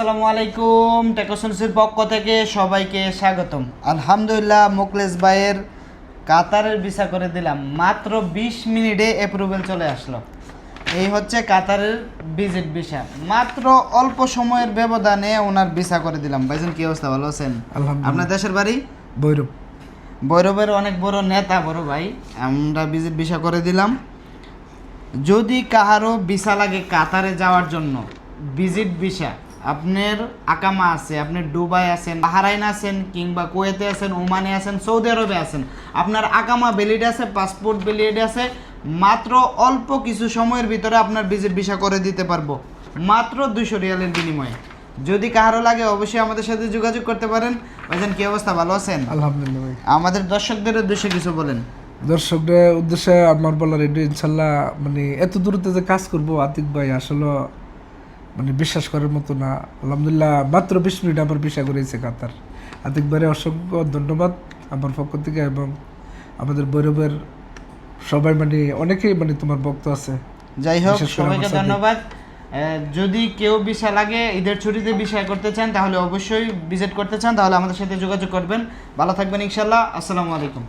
আসসালামু আলাইকুম টেকোসন্সির পক্ষ থেকে সবাইকে স্বাগতম। আলহামদুলিল্লাহ মুকলেশ ভাইয়ের কাতারের ভিসা করে দিলাম। মাত্র বিশ মিনিটে অ্যাপ্রুভেল চলে আসলো। এই হচ্ছে কাতারের ভিজিট ভিসা মাত্র অল্প সময়ের ব্যবধানে ওনার ভিসা করে দিলাম। ভাইজান কি অবস্থা? ভালো আছেন। আপনার দেশের বাড়ি? বৈরব। বৈরবের অনেক বড় নেতা বড় ভাই। আমরা ভিজিট ভিসা করে দিলাম। যদি কাহারও ভিসা লাগে কাতারে যাওয়ার জন্য ভিজিট ভিসা আপনার আকামা আছে আপনি দুবাই আছেন বাহারাইন আছেন কিংবা কুয়েতে আছেন ওমানে আছেন সৌদি আরবে আছেন। আপনার আকামা ভ্যালিড আছে পাসপোর্ট ভ্যালিড আছে মাত্র অল্প কিছু সময়ের ভিতরে আপনার ভিজিট ভিসা করে দিতে পারব। মাত্র দুশো রিয়ালের বিনিময়ে। যদি কাহারও লাগে অবশ্যই আমাদের সাথে যোগাযোগ করতে পারেন। ভাইজান কি অবস্থা? ভালো আছেন? আলহামদুলিল্লাহ ভাই। আমাদের দর্শকদের উদ্দেশ্যে কিছু বলেন। দর্শকদের উদ্দেশ্যে আমার বলার এটা ইনশাল্লাহ মানে এত দূরতে যে কাজ করব আতিক ভাই আসলে মানে বিশ্বাস করার মতো না। আলহামদুলিল্লাহ মাত্র বিশ মিনিট আমার বিষয় করেছে কাতার। আতিক ভাইয়ের অসংখ্য ধন্যবাদ আমার পক্ষ থেকে এবং আমাদের বৈরবের সবাই মানে অনেকেই মানে তোমার ভক্ত আছে। যাই হোক সবাইকে ধন্যবাদ। যদি কেউ বিষয় লাগে ঈদের ছুটিতে বিষয় করতে চান তাহলে অবশ্যই ভিজিট করতে চান তাহলে আমাদের সাথে যোগাযোগ করবেন। ভালো থাকবেন ইনশাল্লাহ আসসালামু আলাইকুম।